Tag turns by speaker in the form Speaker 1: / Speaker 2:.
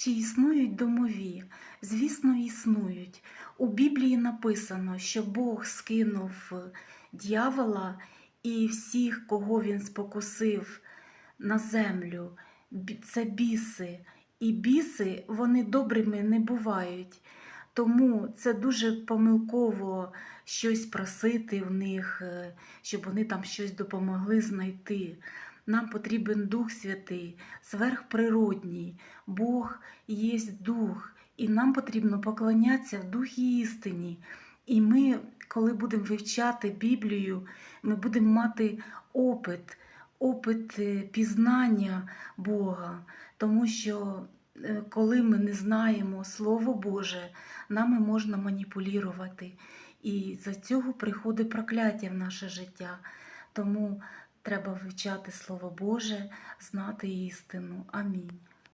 Speaker 1: Чи існують домові? Звісно, існують. У Біблії написано, що Бог скинув дьявола і всіх, кого він спокусив на землю. Це біси. І біси вони добрими не бувають. Тому це дуже помилково щось просити в них, е, щоб вони там щось допомогли знайти. Нам потрібен Дух Святий, сверхприродній. Бог є Дух, і нам потрібно поклонятися в Духі істині. І ми, коли будемо вивчати Біблію, ми будемо мати опит, опит е, пізнання Бога, тому що е, коли ми не знаємо Слово Боже, нами можна маніпулювати. І за цього приходить прокляття в наше життя. Тому треба вивчати Слово Боже, знати істину. Амінь.